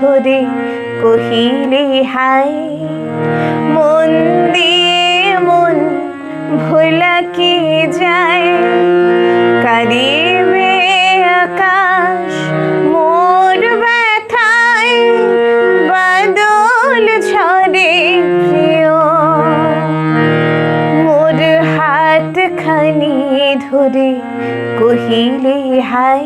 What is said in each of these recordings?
ধরে কহিলে হাই মন দিয়ে মন ভোলা কি যায়? কারিবে আকাশ, মোর ব্যথায় বাদল ঝরে প্রিয়। মোর হাত খানি ধরে কহিলে হাই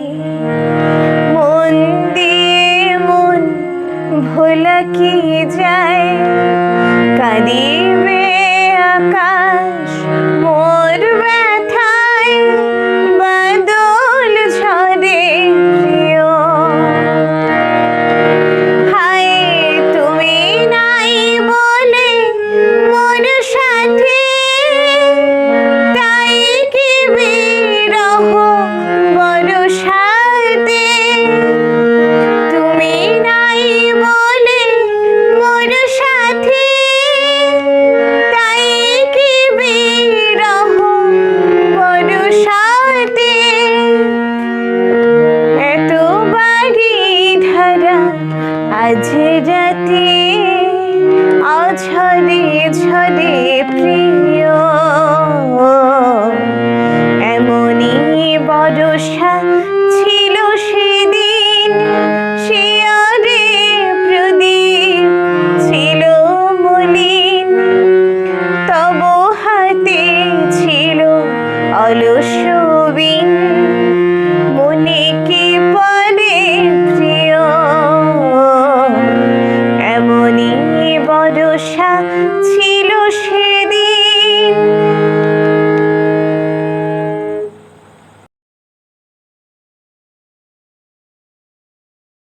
Revolution.